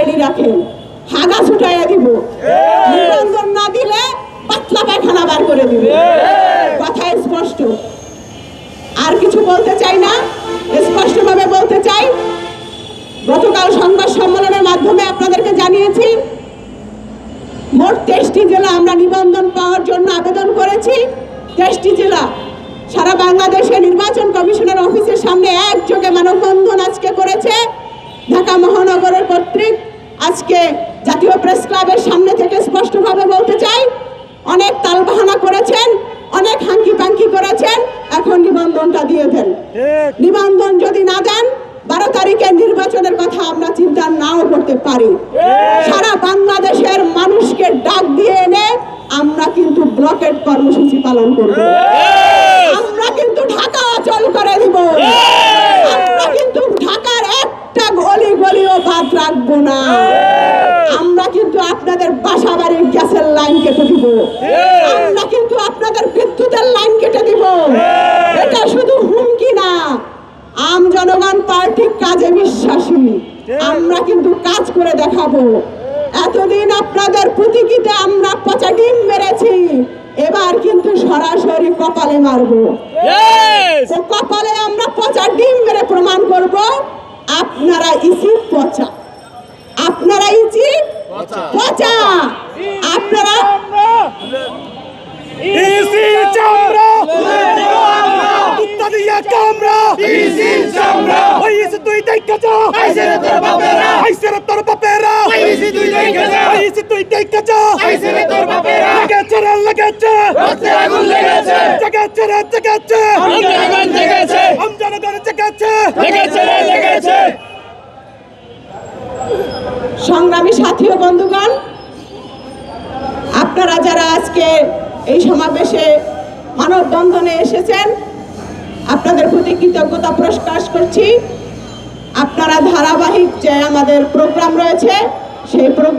Ready রাখেন হাগা ছুটাইয়া দিব। নিবন্ধন না দিলে পাতলা পায়খানা বার করে দিব। কথা স্পষ্ট। আর কিছু বলতে চাই না? স্পষ্টভাবে বলতে চাই গতকাল সংবাদ সম্মেলনের মাধ্যমে আপনাদেরকে জানিয়েছি মোট তেইশটি জেলা আমরা নিবন্ধন পাওয়ার জন্য আবেদন করেছি। তেইশটি জেলা সারা বাংলাদেশে নির্বাচন কমিশনের অফিসের সামনে একযোগে মানববন্ধন আজকে করেছে। ঢাকা মহানগরের কর্তৃক আজকে জাতীয় প্রেস ক্লাবের সামনে থেকে স্পষ্টভাবে বলতে চাই অনেক তালবাহানা করেছেন অনেক হাঙ্কি পাঙ্কি করেছেন এখন নিবন্ধনটা দিয়ে দেন। নিবন্ধন যদি না দেন বারো তারিখের নির্বাচনের কথা আমরা চিন্তা নাও করতে পারি। সারা বাংলাদেশের মানুষকে ডাক দিয়ে এনে আমরা কিন্তু ব্লকেট কর্মসূচি পালন করব। আমরা কিন্তু ঢাকা অচল করে দিব। আমরা কিন্তু ঢাকার একটা গলি গলিও বাদ রাখব না। আপনাদের বাসা বাড়ির গ্যাসের লাইন কেটে দিব। আমরা কিন্তু আপনাদের বিদ্যুতের লাইন কেটে দিব। এটা শুধু হুমকি না। আম জনগণ পার্টি কাজে বিশ্বাসী। আমরা কিন্তু কাজ করে দেখাবো। এতদিন আপনাদের প্রতীকীতে আমরা পচা ডিম মেরেছি। এবার কিন্তু সরাসরি কপালে মারবো। কপালে আমরা পচা ডিম মেরে প্রমাণ করব আপনারা ইসি পচা আপনারা ইসি পচা আপনারা ইসি চামড়া কুত্তা দিয়া কামড়া ইসি চামড়া। ওই ইসি তুই দেখা যা। আইসে রে তোর বাপেরা। আইসে রে তোর বাপেরা। ইসি তুই দেখা যা। ওই ইসি তুই দেখা যা। আইসে রে তোর বাপেরা। লাগাচ্ছে রে লাগাচ্ছে রক্তে আগুন লেগেছে। জাগাচ্ছে রে জাগাচ্ছে রক্তে আগুন লেগেছে। আম জনগণ জাগাচ্ছে লেগেছে রে লেগেছে। সংগ্রামী সাথী ও বন্ধুগণ আপনারা যারা আজকে এই সমাবেশে মানববন্ধনে এসেছেন আপনাদের প্রতি কৃতজ্ঞতা প্রকাশ করছি। আপনারা ধারাবাহিক যে আমাদের প্রোগ্রাম রয়েছে সেই প্রোগ্রাম